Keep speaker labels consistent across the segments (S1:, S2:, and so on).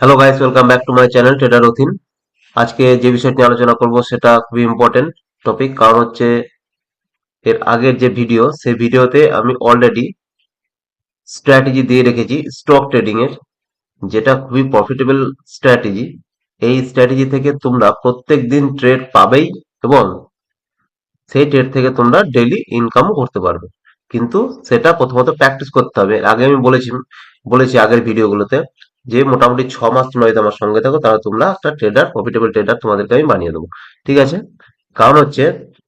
S1: Hello guys welcome back to my channel trader Rathin আজকে যে বিষয়টি নিয়ে আলোচনা করব সেটা খুবই ইম্পর্টেন্ট টপিক কারণ হচ্ছে এর আগের যে ভিডিও সেই ভিডিওতে আমি অলরেডি স্ট্র্যাটেজি দিয়ে রেখেছি স্টক ট্রেডিং এর, যেটা খুবই প্রফিটেবল স্ট্র্যাটেজি এই স্ট্র্যাটেজি থেকে তোমরা প্রত্যেক দিন ট্রেড পাবেই এবং সেই ট্রেড থেকে তোমরা ডেইলি ইনকামও করতে পারবে। কিন্তু সেটা প্রথমত প্র্যাকটিস করতে হবে। আগে আমি বলেছি বলেছি আগের ভিডিওগুলোতে যে মোটামুটি ছ মাস তোমরা যদি আমার সঙ্গে থাকো, তাহলে তোমরা একটা ট্রেডার প্রফিটেবল ট্রেডার তোমাদেরকে আমি বানিয়ে দেবো। ঠিক আছে? কারণ হচ্ছে,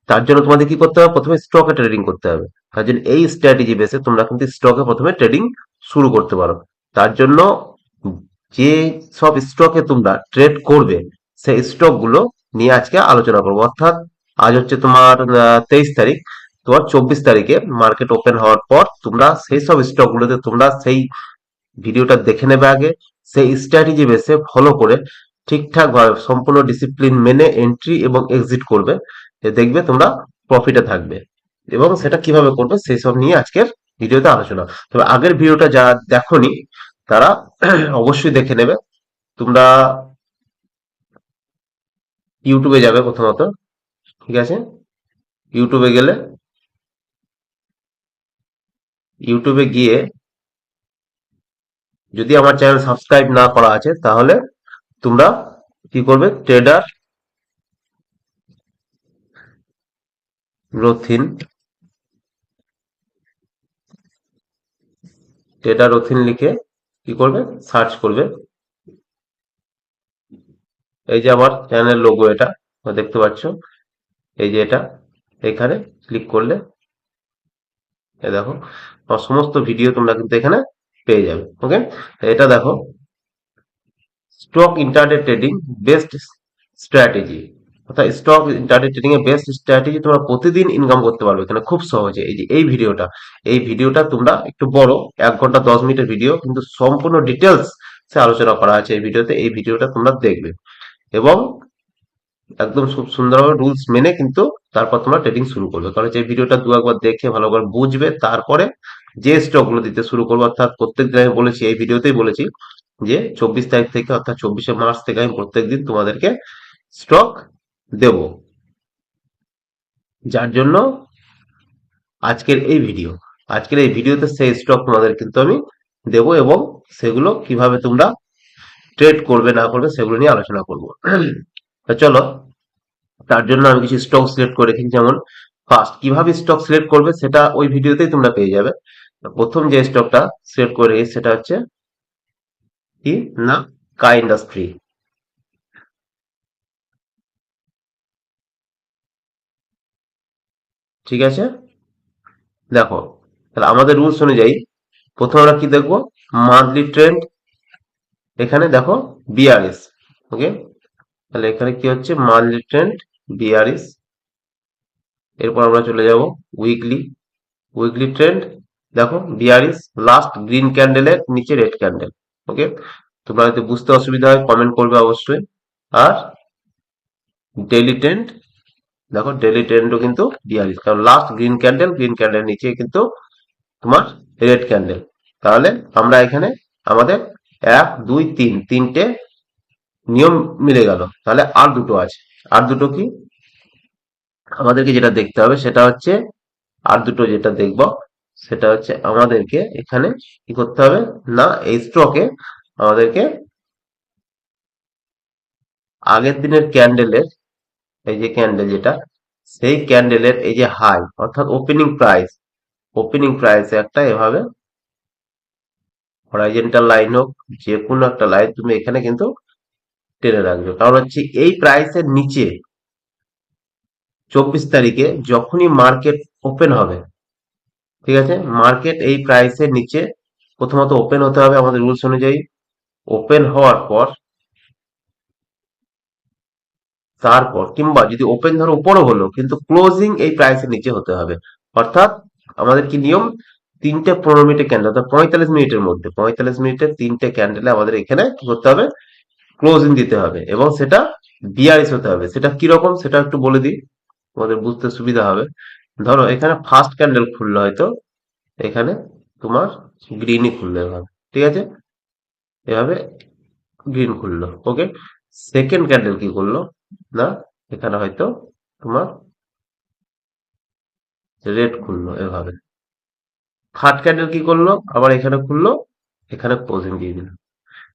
S1: তার জন্য তোমাদের কি করতে হবে? প্রথমে স্টকে ট্রেডিং করতে হবে। তার জন্য এই স্ট্র্যাটেজি বেসে তোমরা কিন্তু স্টকে প্রথমে ট্রেডিং শুরু করতে পারো। তার জন্য যে সব স্টকে তোমরা ট্রেড করবে, সেই স্টকগুলো নিয়ে আজকে আলোচনা করব। অর্থাৎ আজ হচ্ছে তোমার তেইশ তারিখ। তোমার চব্বিশ তারিখে মার্কেট ওপেন হওয়ার পর তোমরা সেই সব স্টক গুলোতে তোমরা সেই ভিডিওটা দেখে নেবে আগে। সেই স্ট্র্যাটেজি বেসে ফলো করে ঠিকঠাক ভাবে সম্পূর্ণ ডিসিপ্লিন মেনে এন্ট্রি এবং এক্সিট করবে। দেখবে তোমরা প্রফিটে থাকবে এবং সেটা কীভাবে করবে সেই সব নিয়ে আজকের ভিডিওতে আলোচনা। তবে আগের ভিডিওটা যারা দেখোনি, তারা অবশ্যই দেখে নেবে। তোমরা ইউটিউবে যাবে প্রথমত, ঠিক আছে? ইউটিউবে গেলে ইউটিউবে গিয়ে যদি আমার চ্যানেল সাবস্ক্রাইব না করা আছে, তাহলে তোমরা কি করবে? ট্রেডার রথিন ট্রেডার রথিন লিখে কি করবে? সার্চ করবে। এই যে আমার চ্যানেল লোগো এটা দেখতে পাচ্ছ। এই যে এটা, এখানে ক্লিক করলে দেখো সমস্ত ভিডিও তোমরা কিন্তু এখানে পেয়ে যাবে ওকে এটা দেখো stock intraday trading best strategy অর্থাৎ স্টক ইন্টারডে ট্রেডিং এর বেস্ট স্ট্র্যাটেজি তোমরা প্রতিদিন ইনকাম করতে পারবে এখানে খুব সহজে। এই যে, এই ভিডিওটা এই ভিডিওটা তোমরা একটু বড়, এক ঘণ্টা দশ মিনিটের ভিডিও, কিন্তু সম্পূর্ণ ডিটেলস সে আলোচনা করা আছে এই ভিডিওতে, এই ভিডিওটা তোমরা দেখবে। এবং একদম খুব সুন্দরভাবে রুলস মেনে কিন্তু তারপর তোমরা ট্রেডিং শুরু করবে। কারণ যে ভিডিওটা দু একবার দেখে ভালো করে বুঝবে, তারপরে যে স্টকগুলো দিতে শুরু করব, অর্থাৎ প্রত্যেক দিন আমি বলেছি, এই ভিডিওতেই বলেছি যে চব্বিশ তারিখ থেকে, অর্থাৎ চব্বিশে মার্চ থেকে আমি প্রত্যেক দিন তোমাদেরকে স্টক দেব। যার জন্য আজকের এই ভিডিও, আজকের এই ভিডিওতে সেই স্টক তোমাদের কিন্তু আমি দেব এবং সেগুলো কীভাবে তোমরা ট্রেড করবে, না করবে, সেগুলো নিয়ে আলোচনা করব। চলো, তার জন্য আমি কিছু স্টক সিলেক্ট করে রেখেছি, যেমন ফার্স্ট কীভাবে স্টক সিলেক্ট করবে সেটা ওই ভিডিওতেই তোমরা পেয়ে যাবে। প্রথম যে স্টকটা সিলেক্ট করে রেখেছি সেটা হচ্ছে কি? না কা ইন্ডাস্ট্রি ঠিক আছে? দেখো, তাহলে আমাদের রুলস অনুযায়ী প্রথমে আমরা কি দেখব? মান্থলি ট্রেন্ড এখানে দেখো বিআরএস ওকে তাহলে এখানে কি হচ্ছে? মান্থলি ট্রেন্ড বিআরএস এরপর আমরা চলে যাব উইকলি উইকলি ট্রেন্ড দেখো বিআরএস লাস্ট গ্রিন ক্যান্ডেলের নিচে রেড ক্যান্ডেল ওকে তোমরা যদি বুঝতে অসুবিধা হয় কমেন্ট করবে অবশ্যই। আর ডেইলি ট্রেন্ড দেখো ডেইলি ট্রেন্ডও কিন্তু বিআরএস কারণ last green candle green candle নিচে কিন্তু তোমার রেড ক্যান্ডেল তাহলে আমরা এখানে আমাদের এক, দুই, তিন, তিনটে নিয়ম মিলে গেল। তাহলে আর দুটো আছে। আর দুটো কি? আমাদেরকে যেটা দেখতে হবে, সেটা হচ্ছে আর দুটো যেটা দেখব সেটা হচ্ছে আমাদেরকে এখানে কি করতে হবে? না, এই স্টকে আমাদেরকে আগের দিনের ক্যান্ডেলের এই যে ক্যান্ডেল যেটা, সেই ক্যান্ডেলের এই যে হাই অর্থাৎ ওপেনিং প্রাইস ওপেনিং প্রাইস একটা এভাবে হরাইজেন্টাল লাইন হোক, যে কোনো একটা লাইন তুমি এখানে কিন্তু টেনে রাখবে। কারণ হচ্ছে এই প্রাইসের নিচে চব্বিশ তারিখে যখনই মার্কেট ওপেন হবে ঠিক আছে? মার্কেট এই প্রাইসের নিচে প্রথমত ওপেন হতে হবে আমাদের রুলস অনুযায়ী। ওপেন হওয়ার পর, তারপর কিংবা যদি ওপেন ধরো উপরও হলো, কিন্তু ক্লোজিং এই প্রাইসের নিচে হতে হবে। অর্থাৎ আমাদের কি নিয়ম? তিনটে পনেরো মিনিটের ক্যান্ডেল অর্থাৎ পঁয়তাল্লিশ মিনিটের মধ্যে। পঁয়তাল্লিশ মিনিটের তিনটে ক্যান্ডেলে আমাদের এখানে কি করতে হবে? ক্লোজিং দিতে হবে এবং সেটা বিআরএস হতে হবে। সেটা কীরকম সেটা একটু বলে দিই। আমাদের বুঝতে সুবিধা হবে। ধরো এখানে ফার্স্ট ক্যান্ডেল খুললো হয়তো এখানে তোমার গ্রিনই খুললো এভাবে, ঠিক আছে? এভাবে গ্রিন খুললো ওকে সেকেন্ড ক্যান্ডেল কি করল? না, এখানে হয়তো তোমার রেড খুললো এভাবে। থার্ড ক্যান্ডেল কি করল? আবার এখানে খুললো, এখানে ক্লোজিং দিয়ে দিল।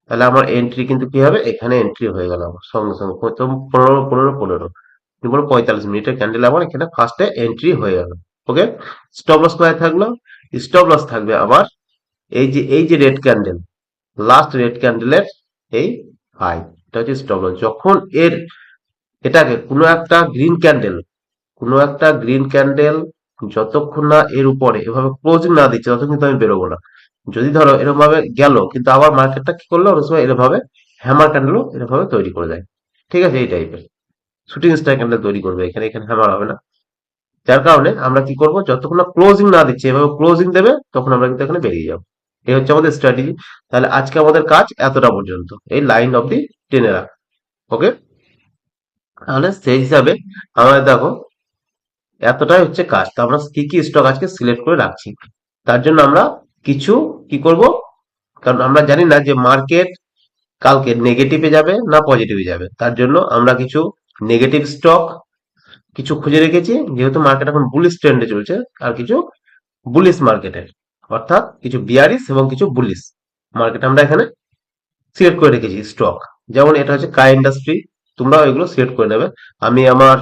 S1: তাহলে আমার এন্ট্রি কিন্তু কি হবে? এখানে এন্ট্রি হয়ে গেল আমার, সঙ্গে সঙ্গে, প্রথম পনেরো পনেরো পনেরো। পঁয়তাল্লিশ মিনিটের ক্যান্ডেল আমার এখানে ফার্স্টে এন্ট্রি হয়ে গেল ওকে স্টপ লস কোথায় থাকল? স্টপ লস থাকবে আবার এই যে এই যে রেড ক্যান্ডেল লাস্ট রেড ক্যান্ডেলের এই হাই এটা হচ্ছে স্টপ লস যখন এর, এটাকে কোনো একটা গ্রিন ক্যান্ডেল কোনো একটা গ্রিন ক্যান্ডেল যতক্ষণ না এর উপরে এভাবে ক্লোজিং না দিচ্ছে, ততক্ষণ কিন্তু আমি বেরোবো না। যদি ধরো এরকম ভাবে গেল, কিন্তু আবার মার্কেটটা কি করল? অনেক সময় এরকম ভাবে হ্যামার ক্যান্ডেলও এরকম ভাবে তৈরি করে দেয়। ঠিক আছে? এই টাইপের শুটিং স্টার ক্যান্ডেল তৈরি করবে, এখানে এখানে হ্যামার হবে না। যার কারণে আমরা কি করব, যতক্ষণ না ক্লোজিং না দিচ্ছে, এভাবে ক্লোজিং দেবে, তখন আমরা কিন্তু এখানে বেরিয়ে যাব। এই হচ্ছে আমাদের স্ট্র্যাটেজি তাহলে আজকে আমাদের কাজ এতটা পর্যন্ত। এই লাইন অব দি টেনে রাখ। ওকে তাহলে সেই হিসাবে আমাদের দেখো, এতটাই হচ্ছে কাজ। তো আমরা কি কি স্টক আজকে সিলেক্ট করে রাখছি? তার জন্য আমরা কিছু কি করব? কারণ আমরা জানি না যে মার্কেট কালকে নেগেটিভে যাবে না পজিটিভে যাবে। তার জন্য আমরা কিছু নেগেটিভ স্টক কিছু খুঁজে রেখেছি, যেহেতু মার্কেট এখন বুলিশ ট্রেন্ডে চলছে, আর কিছু বুলিশ মার্কেটের অর্থাৎ কিছু বিয়ারিস এবং কিছু বুলিশ মার্কেট আমরা এখানে সিলেক্ট করে রেখেছি স্টক যেমন এটা হচ্ছে কা ইন্ডাস্ট্রি তোমরা এগুলো সিলেক্ট করে নেবে। আমি আমার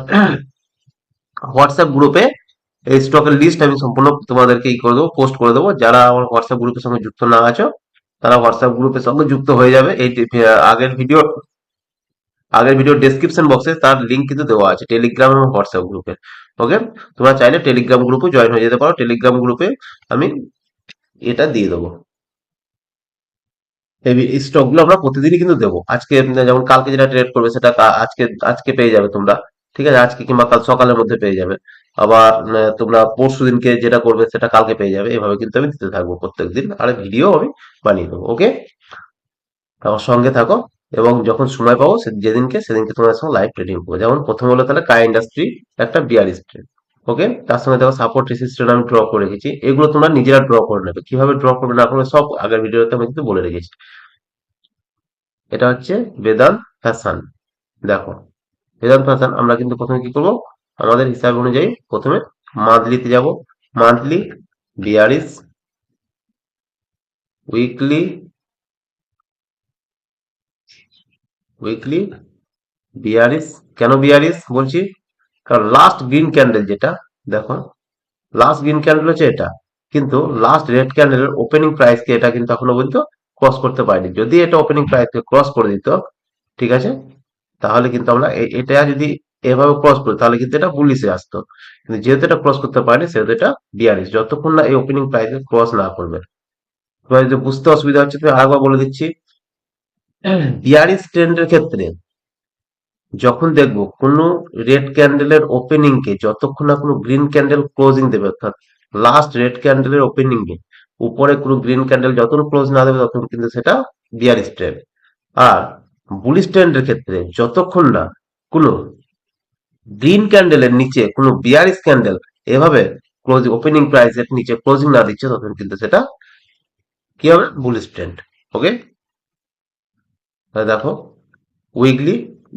S1: হোয়াটসঅ্যাপ গ্রুপে এই স্টকের লিস্ট আমি সম্পূর্ণ তোমাদেরকে ই করে দেবো পোস্ট করে দেবো। যারা আমার হোয়াটসঅ্যাপ গ্রুপের সঙ্গে যুক্ত না আছো, তারা হোয়াটসঅ্যাপ গ্রুপের সঙ্গে যুক্ত হয়ে যাবে। এই আগের ভিডিও আগের ভিডিও ডেসক্রিপশন বক্সে তার লিঙ্ক কিন্তু দেওয়া আছে টেলিগ্রাম এবং হোয়াটসঅ্যাপ গ্রুপে ওকে তোমরা চাইলে টেলিগ্রাম গ্রুপে জয়েন হয়ে যেতে পারো। টেলিগ্রাম গ্রুপে আমি এটা দিয়ে দেবো। এই স্টকগুলো আমরা প্রতিদিনই কিন্তু দেবো। আজকে, যেমন কালকে যেটা ট্রেড করবে সেটা আজকে আজকে পেয়ে যাবে তোমরা। ঠিক আছে? আজকে কিংবা কাল সকালের মধ্যে পেয়ে যাবে। আবার তোমরা পরশু দিনকে যেটা করবে সেটা কালকে পেয়ে যাবে। এভাবে কিন্তু আমি দিতে থাকব প্রত্যেক দিন। আর ভিডিও আমি বানিয়ে দেবো। ওকে আমার সঙ্গে থাকো। এবং যখন সময় পাবো যেদিনকে সেদিনকে তোমার সঙ্গে লাইভ ট্রেডিং করব। যেমন প্রথম হলো তাহলে কা ইন্ডাস্ট্রি একটা বিয়ার স্ট্রেট ওকে তার সঙ্গে দেখো সাপোর্ট রেসিস্ট্যান্ট আমি ড্র করে রেখেছি। এগুলো তোমরা নিজেরা ড্র করে নেবে। কীভাবে ড্র করবে না করবে সব আগের ভিডিওতে আমি কিন্তু বলে রেখেছি। এটা হচ্ছে বেদান্ত ফ্যাশন দেখো বেদান ফ্যাশন আমরা কিন্তু প্রথমে কি করব? আমাদের হিসাব অনুযায়ী প্রথমে মান্থলিতে যাব। Monthly bearish weekly weekly bearish কেন বিয়ারিস বলছি? কারণ লাস্ট গ্রিন ক্যান্ডেল যেটা, দেখো লাস্ট গ্রিন ক্যান্ডেল হচ্ছে এটা, কিন্তু লাস্ট রেড ক্যান্ডেলের ওপেনিং প্রাইসকে এটা কিন্তু এখনও পর্যন্ত ক্রস করতে পারেনি। যদি এটা ওপেনিং প্রাইসকে ক্রস করে দিত, ঠিক আছে? তাহলে কিন্তু আমরা এটা যদি এভাবে ক্রস করি, তাহলে কিন্তু এটা বুলিশে আসতো। কিন্তু যেহেতু এটা ক্রস করতে পারেনি, সেহেতু এটা বিয়ারিশ যতক্ষণ না এই ওপেনিং প্রাইসে ক্রস না করবে। তোমার যদি বুঝতে অসুবিধা হচ্ছে, তুমি আরেকবার বলে দিচ্ছি। বিয়ারিশ ট্রেন্ডের ক্ষেত্রে যখন দেখব কোনো রেড ক্যান্ডেলের ওপেনিং কে যতক্ষণ না কোনো গ্রিন ক্যান্ডেল ক্লোজিং দেবে, অর্থাৎ লাস্ট রেড ক্যান্ডেলের ওপেনিং এ উপরে কোনো গ্রিন ক্যান্ডেল যতক্ষণ ক্লোজ না দেবে, ততক্ষণ কিন্তু সেটা বিয়ারিশ ট্রেন্ড আর বুলিশ ট্রেন্ডের ক্ষেত্রে যতক্ষণ না কোনো গ্রিন ক্যান্ডেলের নিচে কোনো বিয়ারিশ ক্যান্ডেল এভাবে ক্লোজ ওপেনিং প্রাইসের নিচে ক্লোজিং না দিচ্ছে তখন কিন্তু সেটা কি হবে? বুলিশ ট্রেন্ড ওকে দেখো weekly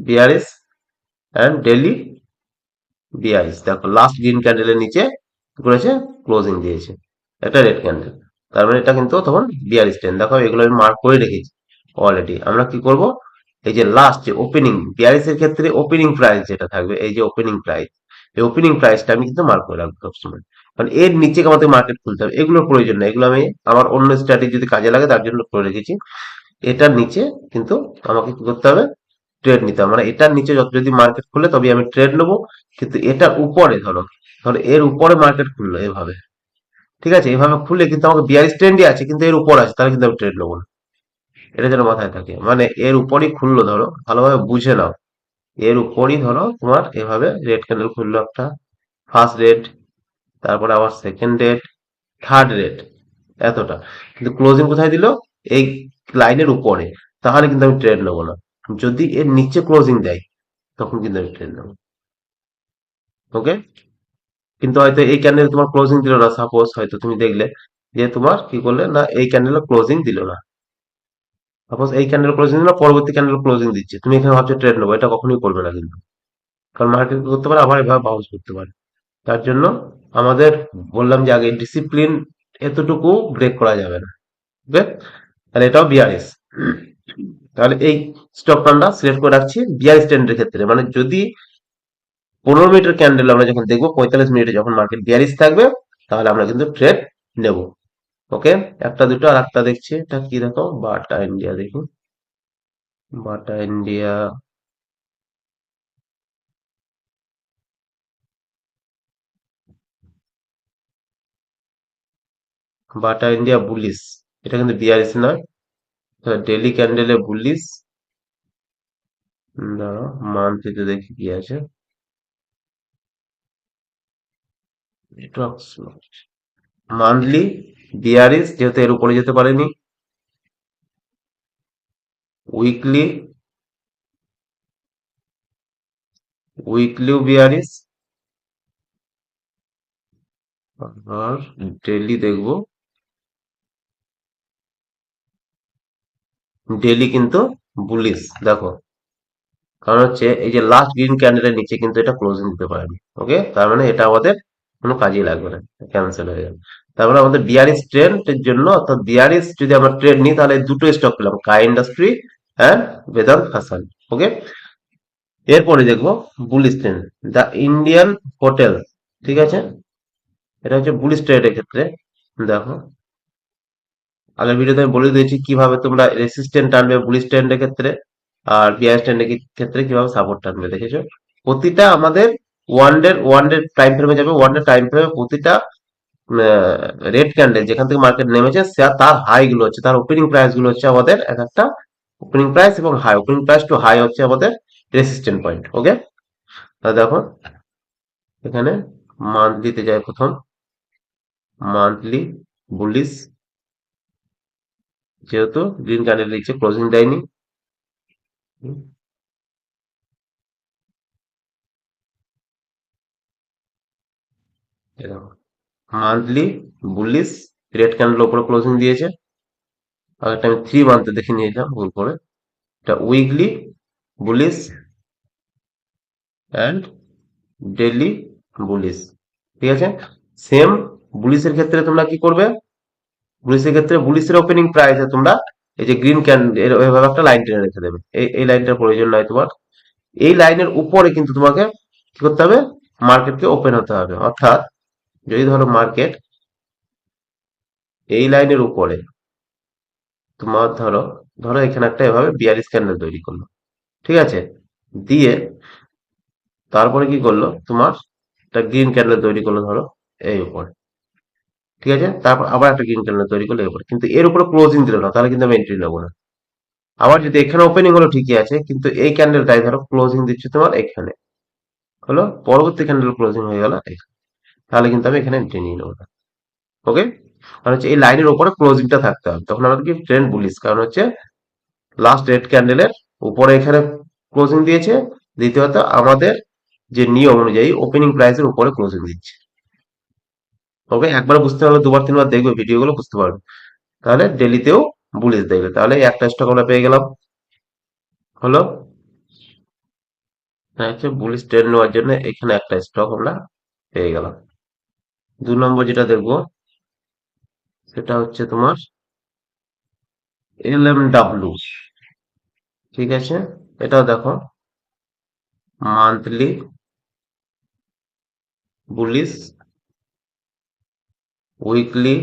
S1: bearish and daily bearish দেখো লাস্ট গ্রিন ক্যান্ডেলের নিচে করেছে? ক্লোজিং দিয়েছে। একটা রেড ক্যান্ডেল তার মানে এটা কিন্তু তখন বিয়ারিশ ট্রেন্ড দেখো, এগুলো আমি মার্ক করে রেখেছি অলরেডি আমরা কি করব? এই যে লাস্ট যে ওপেনিং বিয়ারিশের ক্ষেত্রে ওপেনিং প্রাইস যেটা থাকবে, এই যে ওপেনিং প্রাইস এই ওপেনিং প্রাইসটা আমি কিন্তু মার্ক করে রাখব সবসময়। কারণ এর নিচে আমাদের মার্কেট খুলতে হবে। এগুলোর প্রয়োজন নেই। এগুলো আমি আমার অন্য স্ট্র্যাটেজি যদি কাজে লাগে, তার জন্য করে রেখেছি। এটার নিচে কিন্তু আমাকে কি করতে হবে? ট্রেড নিতে হবে। মানে এটার নিচে যদি মার্কেট খুলে তবে আমি ট্রেড নেব। কিন্তু এটার উপরে ধরো ধরো এর উপরে মার্কেট খুললো এভাবে। ঠিক আছে? এভাবে খুলে কিন্তু আমাকে বিয়ারিশ ট্রেন্ডই আছে, কিন্তু এর উপর আছে, তাহলে কিন্তু আমি ট্রেড নেব না। এটা যেন মাথায় থাকে। মানে এর উপরই খুললো ধরো, ভালোভাবে বুঝে নাও। এর উপরই ধরো তোমার এভাবে রেড ক্যান্ডেল খুললো একটা। ফার্স্ট রেড তারপরে আবার সেকেন্ড রেড থার্ড রেড এতটা। কিন্তু ক্লোজিং কোথায় দিল? এই লাইনের উপরে, তাহলে কিন্তু আমি ট্রেড নেব না। যদি এর নিচে ক্লোজিং দেয়, তখন কিন্তু আমি ট্রেড নেব। ওকে কিন্তু হয়তো এই ক্যান্ডেল তোমার ক্লোজিং দিল না সাপোজ হয়তো তুমি দেখলে যে তোমার কি করলে না, এই ক্যান্ডেল ক্লোজিং দিল না। সাপোজ এই ক্যান্ডেল ক্লোজিং দিল পরবর্তী ক্যান্ডেল ক্লোজিং দিচ্ছে। তুমি এখানে ভাবছ ট্রেড নেব, এটা কখনোই করবে না কিন্তু। কারণ মার্কেট করতে পারে, আবার এভাবে বাউন্স করতে পারে। তার জন্য আমাদের বললাম যে আগে ডিসিপ্লিন এতটুকু ব্রেক করা যাবে না। ওকে তাহলে এটাও বিআরএস তাহলে এই স্টক আমরা সিলেক্ট করে রাখছি বিআরএস ট্রেন্ডের ক্ষেত্রে। মানে যদি পনেরো মিনিটের ক্যান্ডেল আমরা যখন দেখব, পঁয়তাল্লিশ মিনিটে যখন মার্কেট বিয়ারিস থাকবে, তাহলে আমরা কিন্তু ট্রেড নেব। ওকে একটা দুটো আর একটা দেখছি। এটা কি দেখো? বাটা ইন্ডিয়া দেখুন। Bata India Bata India bullish এটা কিন্তু বিআরএস নয় ডেলি ক্যান্ডেলে বুলিশ দাঁড়াও মান্থলিতে দেখি কি আছে। মান্থলি বিআরএস যেহেতু এর উপরে যেতে পারেনি। উইকলি উইকলিও বিআরএস আর ডেলি দেখব। ডেলি কিন্তু বুলিশ দেখো। কারণ হচ্ছে এই যে লাস্ট গ্রিন ক্যান্ডেলের নিচে কিন্তু এটা ক্লোজিং দিতে পারেনি ওকে তার মানে এটা আমাদের কোনো কাজেই লাগবে না ক্যান্সেল হয়ে যাবে। তারপরে আমাদের বিআরএস ট্রেন্ডের জন্য, অর্থাৎ বিআরএস যদি আমরা ট্রেড নিই, তাহলে দুটো স্টক পেলাম কাই ইন্ডাস্ট্রি অ্যান্ড বেদান্ত হাসান ওকে এরপরে দেখব bullish trend the Indian hotel ঠিক আছে? এটা হচ্ছে বুলিশ ট্রেডের ক্ষেত্রে, দেখো। আগের ভিডিওতে আমি বলে দিয়েছি কীভাবে তোমরা রেসিস্ট্যান্ট টানবে বুলিশ ট্রেন্ডের ক্ষেত্রে, আর বিআর স্ট্যান্ডের ক্ষেত্রে কীভাবে সাপোর্ট টানবে, দেখেছ? প্রতিটা আমাদের one day one day time ফ্রেমে যাবে ওয়ান ডে টাইম ফ্রেমে প্রতিটা রেড ক্যান্ডেল যেখান থেকে মার্কেট নেমেছে, সে তার হাই গুলো হচ্ছে, তার ওপেনিং প্রাইসগুলো হচ্ছে আমাদের এক একটা ওপেনিং প্রাইস এবং high opening price to high হচ্ছে আমাদের রেসিস্ট্যান্ট পয়েন্ট ওকে তাহলে দেখো, এখানে মান্থলিতে যায় প্রথম মান্থলি বুলিশ যেহেতু গ্রিন ক্যান্ডেল নিচে ক্লোজিং দেয়নি মান্থলি বুলিশ রেড ক্যান্ডেল উপরে ক্লোজিং দিয়েছে। একটা আমি থ্রি মান্থে দেখে নিয়েছিলাম, ভুল করে। এটা weekly bullish and daily bullish ঠিক আছে? সেম বুলিশের ক্ষেত্রে তোমরা কি করবে? বুলিশের ক্ষেত্রে বুলিশের ওপেনিং প্রাইসে তোমরা এই যে গ্রিন ক্যান্ডেল এভাবে একটা লাইন টেনে রেখে দেবে। এই এই লাইনটার প্রয়োজন নয় তোমার। এই লাইনের উপরে কিন্তু তোমাকে কি করতে হবে? মার্কেটকে ওপেন হতে হবে। অর্থাৎ যদি ধরো মার্কেট এই লাইনের উপরে তোমার ধরো ধরো এখানে একটা এভাবে বিয়ারিশ ক্যান্ডেল তৈরি করল। ঠিক আছে? দিয়ে তারপরে কি করল? তোমার একটা গ্রিন ক্যান্ডেল তৈরি করল ধরো এই উপরে। ঠিক আছে? তারপর আবার একটা গ্রিন ক্যান্ডেল তৈরি করল এই উপরে কিন্তু এর উপরে ক্লোজিং দিল না, তাহলে কিন্তু আমি এন্ট্রি নেব না। আবার যদি এখানে ওপেনিং হলো ঠিকই আছে, কিন্তু এই ক্যান্ডেলটাই ধরো ক্লোজিং দিচ্ছে তোমার এখানে। হলো? পরবর্তী ক্যান্ডেল ক্লোজিং হয়ে গেল তাহলে কিন্তু আমি এখানে এন্ট্রি নিয়ে নেব না। ওকে কারণ হচ্ছে এই লাইনের উপরে ক্লোজিংটা থাকতে হবে। তখন আমাদের কি ট্রেন্ড বুলিশ কারণ হচ্ছে লাস্ট রেড ক্যান্ডেলের উপরে এখানে ক্লোজিং দিয়েছে। দ্বিতীয়ত আমাদের যে নিয়ম অনুযায়ী ওপেনিং প্রাইসের উপরে ক্লোজিং দিচ্ছে। ওকে একবার বুঝতে পারলে দুবার, তিনবার দেখবে, ভিডিওগুলো বুঝতে পারবে। তাহলে ডেলিতেও বুলিশ দেখবে। তাহলে একটা স্টক আমরা পেয়ে গেলাম। হলো? হচ্ছে বুলিশ ট্রেড নেওয়ার জন্য এখানে একটা স্টক আমরা পেয়ে গেলাম। দু নম্বর যেটা দেখব, সেটা হচ্ছে তোমার এল এম ডাব্লু ঠিক আছে? এটাও দেখো। মান্থলি বুলিশ উইকলি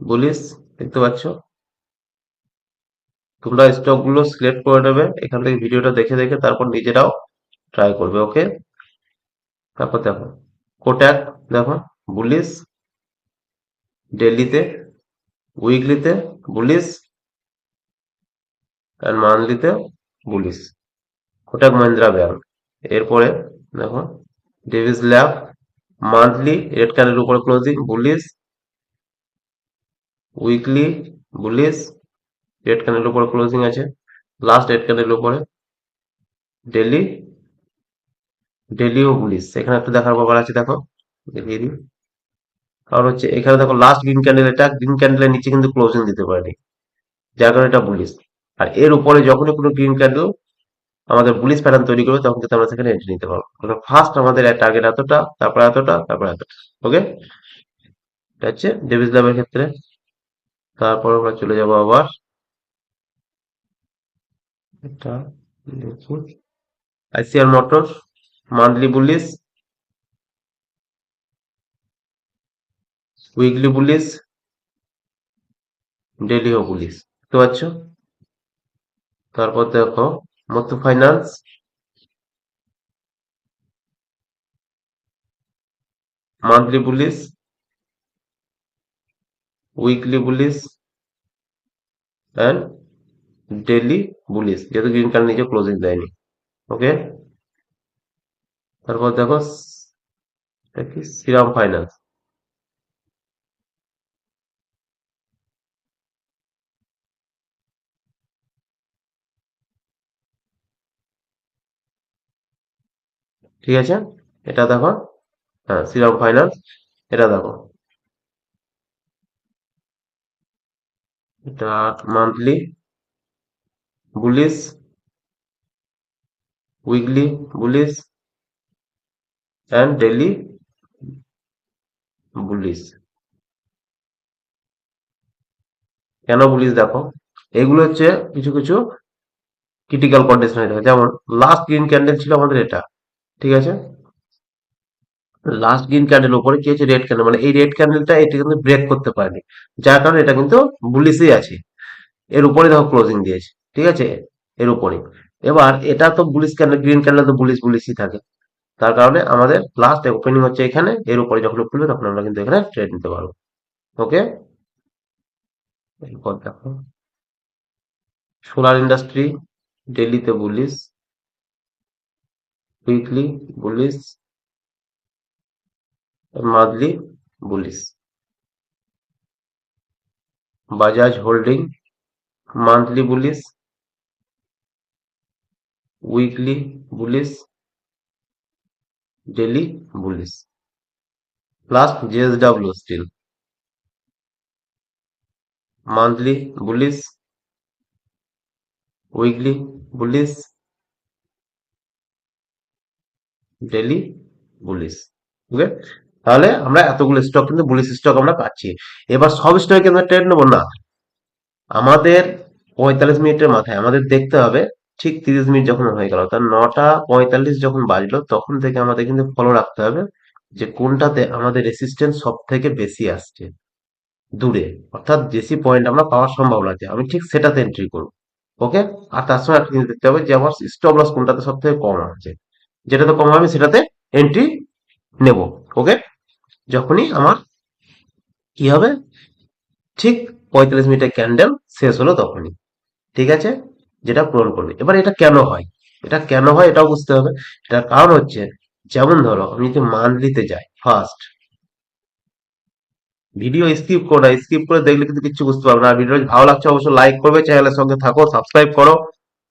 S1: বুলিশ দেখতে পাচ্ছ? তোমরা স্টকগুলো সিলেক্ট করে নেবে, এখান থেকে ভিডিওটা দেখে দেখে তারপর নিজেরাও ট্রাই করবে ওকে তারপর দেখো কোট্যাক দেখো বুলিশ ডেলিতে উইকলিতে বুলিশ আর মান্থলিতে বুলিশ কোটাক মহিন্দ্রা ব্যাংক এরপরে দেখো Divi's lab monthly red candle উপরে closing bullish weekly bullish red candle উপরে ক্লোজিং আছে। লাস্ট রেড ক্যান্ডেল উপরে ডেলি ডেলিও বুলিশ এখানে একটু দেখার ব্যাপার আছে, দেখো, দেখিয়ে দিই। কারণ হচ্ছে, এখানে দেখো লাস্ট গ্রিন ক্যান্ডেল এটা গ্রিন ক্যান্ডেলের নিচে কিন্তু ক্লোজিং দিতে পারেনি। যার কারণে এটা বুলিশ আর এর উপরে যখনই কোনো গ্রিন ক্যান্ডেল আমাদের পুলিশ প্যাটার্ন তৈরি করবে, তখন কিন্তু আমরা সেখানে এন্ট্রি নিতে পারব। ফার্স্ট আমাদের টার্গেট এতটা, তারপর এতটা তারপর এতটা ওকে এটা হচ্ছে ডেভিস লাভের ক্ষেত্রে। তারপর আমরা চলে যাব আবার। এটা Eicher motor monthly bullish weekly bullish ডেলিও bullish বুঝতে পারছ তারপর দেখো Muthoot finance monthly bullish weekly bullish and daily bullish যেহেতু গ্রিন কার্ড নিচে ক্লোজিং দেয়নি। ওকে তারপর দেখো কি? শ্রীরাম ফাইন্যান্স ঠিক আছে? এটা দেখো। হ্যাঁ শ্রীরাম ফাইন্যান্স এটা দেখো। এটা monthly bullish weekly bullish and daily bullish কেন বুলিশ দেখো? এগুলো হচ্ছে কিছু কিছু ক্রিটিক্যাল কন্ডিশন যেমন লাস্ট গ্রিন ক্যান্ডেল ছিল আমাদের এটা। ঠিক আছে? লাস্ট গ্রিন ক্যান্ডেল উপরে কি হচ্ছে রেড ক্যান্ডেল মানে এই রেড ক্যান্ডেলটা এটা কিন্তু ব্রেক করতে পারেনি। যার কারণে এটা কিন্তু বুলিশই আছে। এর উপরে দেখো ক্লোজিং দিয়েছে। ঠিক আছে? এর উপরে। এবার এটা তো বুলিশ ক্যান্ডেল গ্রিন ক্যান্ডেল তো বুলিশ বুলিশই থাকে। তার কারণে আমাদের লাস্ট ওপেনিং হচ্ছে এখানে। এর উপরে যখন খুলবে তখন আমরা কিন্তু এখানে ট্রেড নিতে পারব। ওকে এরপর দেখো। Solar industry ডেলিতে bullish weekly bullish monthly bullish Bajaj holding monthly bullish weekly bullish daily bullish plus JSW steel monthly bullish weekly bullish daily bullish okay তাহলে আমরা এতগুলো স্টক কিন্তু বুলিশ স্টক আমরা পাচ্ছি। এবার সব স্টকে কিন্তু ট্রেড নেব না। আমাদের পঁয়তাল্লিশ মিনিটের মাথায়, আমাদের দেখতে হবে ঠিক তিরিশ মিনিট যখন হয়ে গেল, তার নটা পঁয়তাল্লিশ যখন বাজলো, তখন থেকে আমাদের কিন্তু ফলো রাখতে হবে যে কোনটাতে আমাদের রেসিস্টেন্স সব থেকে বেশি আসছে। দূরে, অর্থাৎ বেশি পয়েন্ট আমরা পাওয়ার সম্ভাবনা আছে। আমি ঠিক সেটাতে এন্ট্রি করব ওকে আর তার সঙ্গে একটা জিনিস দেখতে হবে যে আমার স্টপ লস কোনটাতে সব থেকে কম আছে যেটাতে কম হবে সেটাতে এন্ট্রি নেব ওকে যখনই আমার কি হবে? ঠিক পঁয়তাল্লিশ মিনিটের ক্যান্ডেল শেষ হলো তখনই, ঠিক আছে? যেটা পূরণ করবে। এবার এটা কেন হয়? এটা কেন হয় এটাও বুঝতে হবে। এটার কারণ হচ্ছে, যেমন ধরো, আমি যদি মান্থলিতে যাই ফার্স্ট ভিডিও স্কিপ করো না স্কিপ করে দেখলে কিন্তু কিছু বুঝতে পারবে না। ভিডিও ভালো লাগছে, অবশ্যই লাইক করবে চ্যানেলের সঙ্গে থাকো সাবস্ক্রাইব করো।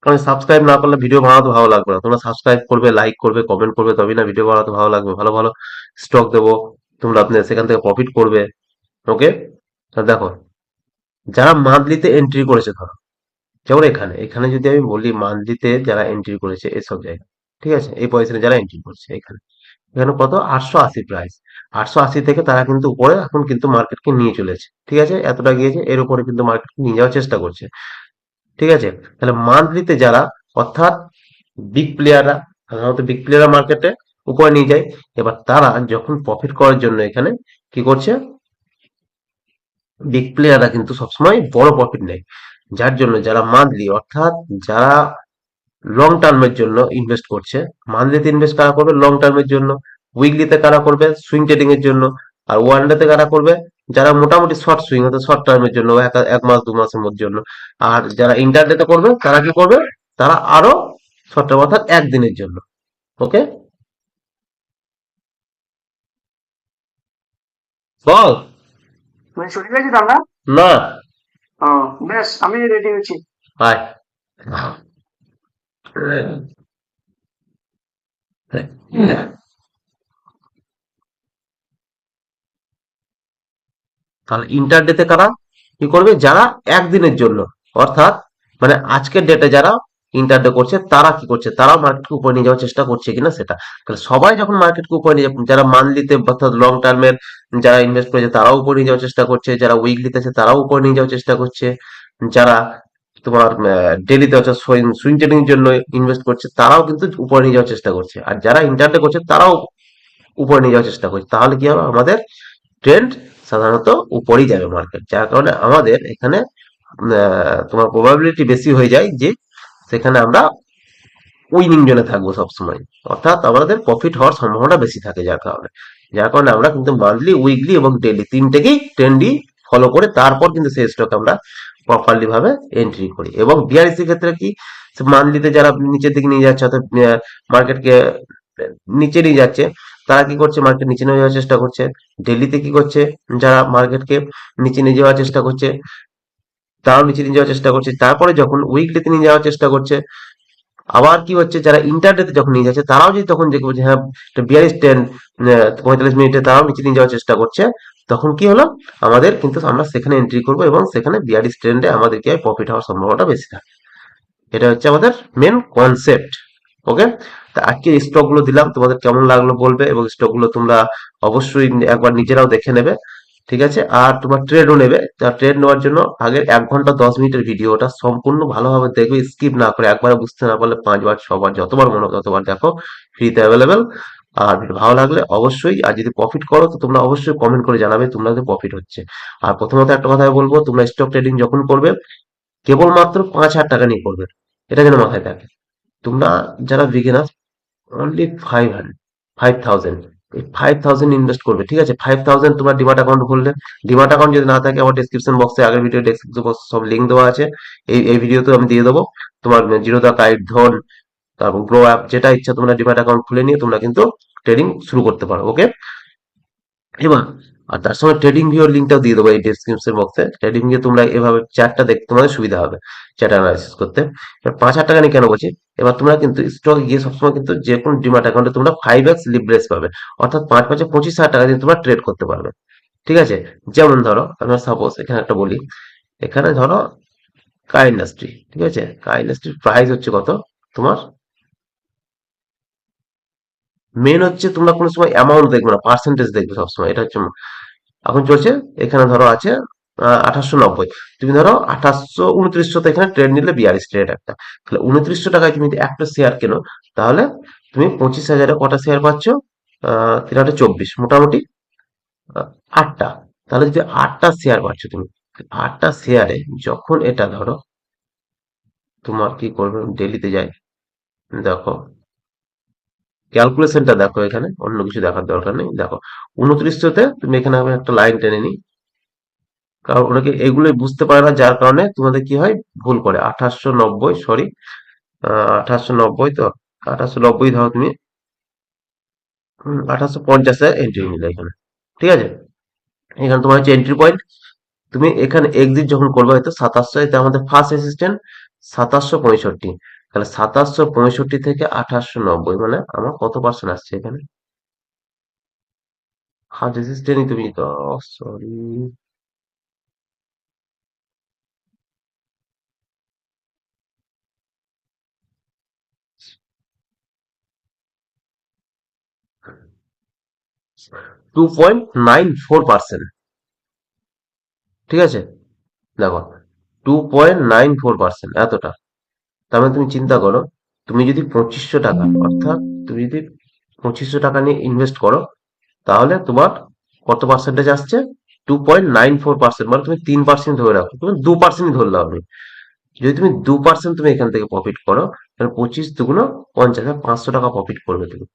S1: কারণ সাবস্ক্রাইব না করলে ভিডিও বানাতে ভালো লাগবে না। তোমরা সাবস্ক্রাইব করবে লাইক করবে কমেন্ট করবে, তবেই না ভিডিও বানাতে ভালো লাগবে। ভালো ভালো স্টক দেবো, তোমরা আপনি সেখান থেকে প্রফিট করবে। ওকে দেখো, যারা মান্থলিতে এন্ট্রি করেছে ধরো, যেমন এখানে এখানে যদি আমি বলি মান্থলিতে যারা এন্ট্রি করেছে এসব জায়গা, ঠিক আছে? এই পয়সাতে যারা এন্ট্রি করছে এখানে এখানে কত? আটশো আশি প্রাইস আটশো আশি থেকে তারা কিন্তু উপরে এখন কিন্তু মার্কেটকে নিয়ে চলেছে, ঠিক আছে? এতটা গিয়েছে, এর উপরে কিন্তু মার্কেট নিয়ে যাওয়ার চেষ্টা করছে। ঠিক আছে? তাহলে মান্থলিতে যারা, অর্থাৎ বিগ প্লেয়াররা সাধারণত বিগ প্লেয়াররা মার্কেটে উপরে নিয়ে যায়, এবার তারা যখন প্রফিট করার জন্য এখানে কি করছে? বিগ প্লেয়াররা কিন্তু সবসময় বড় প্রফিট নেয়। যার জন্য যারা মান্থলি অর্থাৎ যারা লং টার্মের জন্য ইনভেস্ট করছে মান্থলিতে ইনভেস্ট কারা করবে? লং টার্মের জন্য। উইকলিতে কারা করবে? সুইং ট্রেডিং এর জন্য। আর ওয়ান ডেতে কারা করবে? যারা মোটামুটি শর্ট সুইং অর্থাৎ শর্ট টার্মের জন্য এক এক মাস দু মাসের মধ্যে জন্য। আর যারা ইন্টারডেতে করবে তারা কি করবে? তারা আরও শর্ট টার্ম অর্থাৎ একদিনের জন্য। ওকে বল।
S2: তুমি ছুটি পেয়েছি তো
S1: না।
S2: ও বেশ আমি রেডি হচ্ছি
S1: আয় তাহলে ইন্টারডেতে কারা কি করবে? যারা একদিনের জন্য। অর্থাৎ মানে আজকের ডেটে যারা ইন্টারডে করছে, তারা কি করছে? তারাও মার্কেটকে উপরে নিয়ে যাওয়ার চেষ্টা করছে কিনা সেটা। তাহলে সবাই যখন মার্কেটকে উপরে নিয়ে যারা মান্থলিতে অর্থাৎ লং টার্মের যারা ইনভেস্ট করেছে, তারাও উপরে নিয়ে যাওয়ার চেষ্টা করছে। যারা উইকলিতে আছে, তারাও উপরে নিয়ে যাওয়ার চেষ্টা করছে। যারা তোমার ডেলিতে অর্থাৎ সুইং ট্রেডিং এর জন্য ইনভেস্ট করছে, তারাও কিন্তু উপরে নিয়ে যাওয়ার চেষ্টা করছে। আর যারা ইন্টারডে করছে, তারাও উপরে নিয়ে যাওয়ার চেষ্টা করছে। তাহলে কি হবে? আমাদের ট্রেন্ড সাধারণত উপরেই যাবে মার্কেট যার কারণে আমাদের এখানে তোমার প্রবাবিলিটি বেশি হয়ে যায় যে সেখানে আমরা উইনিং জোনে থাকব সবসময়। অর্থাৎ আমাদের প্রফিট হওয়ার সম্ভাবনা বেশি থাকে যার কারণে। যার কারণে আমরা কিন্তু মান্থলি উইকলি এবং ডেলি তিনটেকেই ট্রেন্ডই ফলো করে তারপর কিন্তু সেই স্টক আমরা প্রপারলি ভাবে এন্ট্রি করি। এবং বিআরসি ক্ষেত্রে কি মান্থলিতে যারা নিচের দিকে নিয়ে যাচ্ছে, অর্থাৎ মার্কেটকে নিচে নিয়ে যাচ্ছে তারা কি করছে? মার্কেট নিচে নিয়ে যাওয়ার চেষ্টা করছে। ডেলিতে কি করছে? যারা মার্কেটকে নিচে নিয়ে যাওয়ার চেষ্টা করছে, তারাও নিচে নিয়ে যাওয়ার চেষ্টা করছে। তারপরে যখন উইকলিতে নিয়ে যাওয়ার চেষ্টা করছে, আবার কি হচ্ছে? যারা ইন্টারনেটে যখন নিয়ে যাচ্ছে, তারাও যদি তখন দেখব যে হ্যাঁ বিয়াল্লিশ টেন পঁয়তাল্লিশ মিনিটে তারাও নিচে নিয়ে যাওয়ার চেষ্টা করছে, তখন কি হলো? আমাদের কিন্তু আমরা সেখানে এন্ট্রি করব এবং সেখানে বিয়াল্লিশ ট্রেন্ডে আমাদের কি প্রফিট হওয়ার সম্ভাবনাটা বেশি থাকে। এটা হচ্ছে আমাদের মেন কনসেপ্ট ওকে তা আজকে স্টকগুলো দিলাম, তোমাদের কেমন লাগল বলবে এবং স্টকগুলো তোমরা অবশ্যই একবার নিজেরাও দেখে নেবে, ঠিক আছে? আর তোমার ট্রেডও নেবে ট্রেড নেওয়ার জন্য আগের এক ঘণ্টা দশ মিনিটের ভিডিওটা সম্পূর্ণ ভালোভাবে দেখবে স্কিপ না করে একবার বুঝতে না পারলে পাঁচবার, ছবার, যতবার মনে ততবার দেখো ফ্রিতে অ্যাভেলেবেল আর ভালো লাগলে অবশ্যই, আর যদি প্রফিট করো, তো তোমরা অবশ্যই কমেন্ট করে জানাবে তোমরা প্রফিট হচ্ছে। আর প্রথমত একটা কথা বলব, তোমরা স্টক ট্রেডিং যখন করবে, কেবলমাত্র পাঁচ হাজার টাকা নিয়ে করবে, এটা যেন মাথায় থাকে। তোমরা যারা beginner only five hundred five thousand five thousand invest করবে, ঠিক আছে? ফাইভ থাউজেন্ড তোমার ডিমাট অ্যাকাউন্ট খুললে ডিমাট অ্যাকাউন্ট যদি না থাকে, আমার ডিসক্রিপশন বক্সে আগের ভিডিও ডেসক্রিপশন বক্সে সব লিঙ্ক দেওয়া আছে। এই এই ভিডিওতে আমি দিয়ে দেবো। তোমার জিরোদা কাইট ধন, তারপর গ্রো অ্যাপ যেটা ইচ্ছা তোমরা ডিমাট অ্যাকাউন্ট খুলে নিয়ে তোমরা কিন্তু ট্রেডিং শুরু করতে পারো ওকে এবার আর তার সঙ্গে ট্রেডিং ভিউর লিঙ্কটাও দিয়ে দেবো এই ডেসক্রিপশন বক্সে ট্রেডিং ভিউ তোমরা এভাবে চার্টটা দেখতে তোমাদের সুবিধা হবে চার্ট অ্যানালাইসিস করতে। এবার পাঁচ হাজার টাকা নিয়ে কেন বলছি? এবার তোমরা কিন্তু স্টক গিয়ে সবসময় কিন্তু যে কোনো ডিমার্ট অ্যাকাউন্টে তোমরা ফাইভ এক্স লিভারেজ পাবে। অর্থাৎ পাঁচ পাঁচে পঁচিশ হাজার টাকা দিয়ে তোমরা ট্রেড করতে পারবে। ঠিক আছে? যেমন ধরো আমরা সাপোজ এখানে একটা বলি, এখানে ধরো কা ইন্ডাস্ট্রি ঠিক আছে? কা ইন্ডাস্ট্রির প্রাইস হচ্ছে কত? তোমার মেন হচ্ছে তোমরা কোনো সময় অ্যামাউন্ট দেখবে না পার্সেন্টেজ দেখবে সবসময়, এটা হচ্ছে এখন চলছে, এখানে ধরো আছে আঠাশশো নব্বই। তুমি ধরো আঠাশশো উনত্রিশশো তো এখানে ট্রেড নিলে বিয়াল্লিশ ট্রেড একটা। তাহলে উনত্রিশশো টাকায় তুমি একটা শেয়ার কেনো, তাহলে তুমি পঁচিশ হাজারে কটা শেয়ার পাচ্ছ? তিন আটে চব্বিশ, মোটামুটি আটটা। তাহলে যদি আটটা শেয়ার পাচ্ছ তুমি, আটটা শেয়ারে যখন এটা ধরো, তোমার কি করবে? ডেলিতে যাই দেখো ক্যালকুলেশনটা দেখো এখানে, অন্য কিছু দেখার দরকার নেই। দেখো উনত্রিশশোতে তুমি এখানে আমি একটা লাইন টেনে নিই। কারণ ওনাকে এগুলোই বুঝতে পারে না, যার কারণে তোমাদের কি হয়? ভুল করে। আঠাশশো নব্বই সরি আঠাশশো নব্বই তো? আঠাশশো নব্বই ধরো তুমি। আঠাশশো পঞ্চাশে এন্ট্রি নিলে এখানে। ঠিক আছে? এখানে তোমার হচ্ছে এন্ট্রি পয়েন্ট তুমি এখানে এক্সিট যখন করবে হয়তো সাতাশশো এটা আমাদের ফার্স্ট অ্যাসিস্ট্যান্ট সাতাশশো পঁয়ষট্টি। তাহলে সাতাশশো পঁয়ষট্টি থেকে আঠাশশো নব্বই মানে আমার কত পার্সেন্ট আসছে এখানে? ফার্স্ট অ্যাসিস্ট্যান্টই তুমি sorry two point nine four percent ঠিক আছে? দেখো two point nine four percent এতটা। তার মানে তুমি চিন্তা করো, তুমি যদি পঁচিশশো টাকা, অর্থাৎ তুমি যদি পঁচিশশো টাকা নিয়ে ইনভেস্ট করো, তাহলে তোমার কত পার্সেন্টেজ আসছে? Two point nine four percent মানে তুমি তিন পার্সেন্ট ধরে রাখো তুমি দু পার্সেন্ট ধরলাম আমি যদি তুমি দু পার্সেন্ট তুমি এখান থেকে প্রফিট করো, তাহলে পঁচিশ দুগুলো পঞ্চাশ পাঁচশো টাকা প্রফিট করবে তুমি।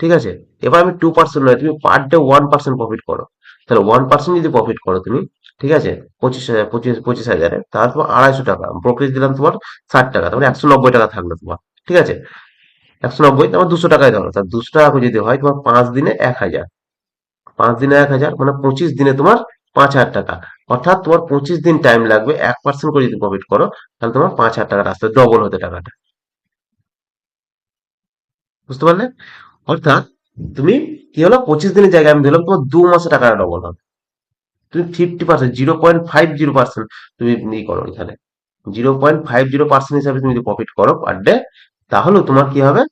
S1: ঠিক আছে? এবার আমি টু পার্সেন্ট নয়, তুমি per day one percent profit করো। তাহলে ওয়ান পার্সেন্ট যদি প্রফিট করো তুমি ঠিক আছে? পঁচিশ পঁচিশ পঁচিশ হাজারে তাহলে তোমার আড়াইশো টাকা। ব্রোকারেজ দিলাম তোমার ষাট টাকা। তারপরে একশো নব্বই টাকা থাকল তোমার। ঠিক আছে? একশো নব্বই তোমার দুশো টাকায় ধরো। তার দুশো টাকা করে যদি হয়, তোমার পাঁচ দিনে এক হাজার। পাঁচ দিনে এক হাজার মানে পঁচিশ দিনে তোমার পাঁচ হাজার টাকা। অর্থাৎ তোমার পঁচিশ দিন টাইম লাগবে, এক পার্সেন্ট করে যদি প্রফিট করো, তাহলে তোমার পাঁচ হাজার টাকা আসতে ডবল হতে টাকাটা। বুঝতে পারলে? অর্থাৎ তুমি কি হলো? পঁচিশ দিনের জায়গায় আমি ধরলাম তোমার দু মাসে টাকাটা ডবল হবে। তুমি fifty percent zero point five zero percent তুমি ই করো এখানে। Zero point five zero percent হিসাবে তুমি যদি প্রফিট করো পার ডে তাহলেও তোমার কি হবে?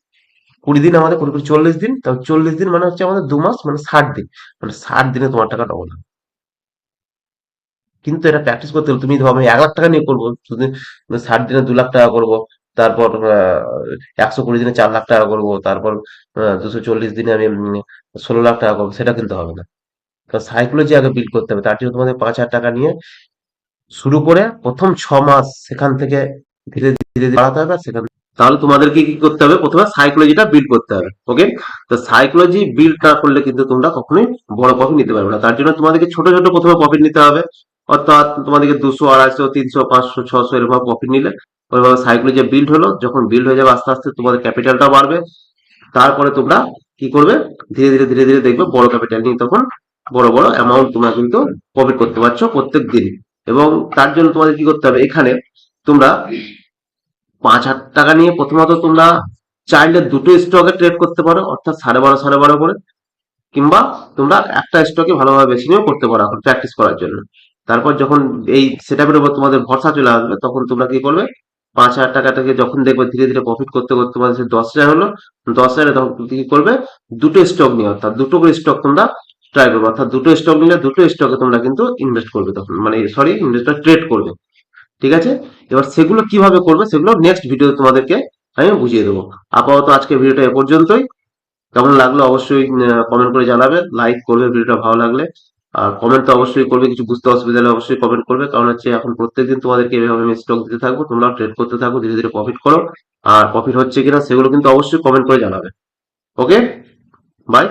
S1: কুড়ি দিন আমাদের, কুড়ি কুড়ি চল্লিশ দিন, তাহলে চল্লিশ দিন মানে হচ্ছে আমাদের দু মাস মানে ষাট দিন। মানে ষাট দিনে তোমার টাকা ডবল হবে। কিন্তু এটা প্র্যাকটিস করতে হলে তুমি আমি এক লাখ টাকা নিয়ে করব ষাট দিনে দু লাখ টাকা করব, তারপর একশো কুড়ি দিনে চার লাখ টাকা করব, তারপর দুশো চল্লিশ দিনে আমি ষোলো লাখ টাকা করব, সেটা কিন্তু হবে না। কারণ সাইকোলজি আগে বিল্ড করতে হবে। তার জন্য তোমাদের পাঁচ হাজার টাকা নিয়ে শুরু করে প্রথম ছ মাস সেখান থেকে ধীরে ধীরে বাড়াতে হবে, সেখান তাহলে তোমাদেরকে কি করতে হবে? প্রথমে সাইকোলজিটা বিল্ড করতে হবে ওকে তো সাইকোলজি বিল্ড না করলে কিন্তু তোমরা কখনোই বড় প্রফিট নিতে পারবে না। তার জন্য তোমাদেরকে ছোট ছোট প্রথমে প্রফিট নিতে হবে, অর্থাৎ তোমাদেরকে দুশো, আড়াইশো, তিনশো, পাঁচশো, ছশো এরকম প্রফিট নিলে ওইভাবে সাইকোলজি বিল্ড হলো। যখন বিল্ড হয়ে যাবে আস্তে আস্তে তোমাদের ক্যাপিটালটা বাড়বে। তারপরে তোমরা কি করবে? ধীরে ধীরে ধীরে ধীরে দেখবে বড় ক্যাপিটাল নিয়ে তখন বড় বড় অ্যামাউন্ট তোমরা কিন্তু প্রফিট করতে পারছ প্রত্যেক দিন। এবং তার জন্য তোমাদের কি করতে হবে? এখানে তোমরা পাঁচ হাজার টাকা নিয়ে প্রথমত তোমরা চাইলে দুটো স্টকে ট্রেড করতে পারো অর্থাৎ সাড়ে বারো সাড়ে বারো করে কিংবা তোমরা একটা স্টকে ভালোভাবে বেছে নিয়েও করতে পারো এখন প্র্যাকটিস করার জন্য। তারপর যখন এই সেটআপের উপর তোমাদের ভরসা চলে আসবে তখন তোমরা কি করবে? পাঁচ হাজার টাকা থেকে যখন দেখবে ধীরে ধীরে প্রফিট করতে করতে তোমাদের দশ হাজার হলো দশ হাজারে তখন কি করবে? দুটো স্টক নিয়ে অর্থাৎ দুটো করে স্টক তোমরা ট্রাই করবে। অর্থাৎ দুটো স্টক নিলে দুটো স্টকে তোমরা কিন্তু ইনভেস্ট করবে তখন। মানে সরি ইনভেস্টর ট্রেড করবে। ঠিক আছে? এবার সেগুলো কীভাবে করবে সেগুলো নেক্সট ভিডিও তোমাদেরকে আমি বুঝিয়ে দেবো। আপাতত আজকে ভিডিওটা এ পর্যন্তই। কেমন লাগল অবশ্যই কমেন্ট করে জানাবে। লাইক করবে ভিডিওটা ভালো লাগলে। আর কমেন্ট তো অবশ্যই করবে। কিছু বুঝতে অসুবিধা হলে অবশ্যই কমেন্ট করবে। কারণ হচ্ছে এখন প্রত্যেকদিন তোমাদেরকে এভাবে আমি স্টক দিতে থাকব। তোমরা ট্রেড করতে থাকো, ধীরে ধীরে প্রফিট করো। আর প্রফিট হচ্ছে কিনা সেগুলো কিন্তু অবশ্যই কমেন্ট করে জানাবে। Okay bye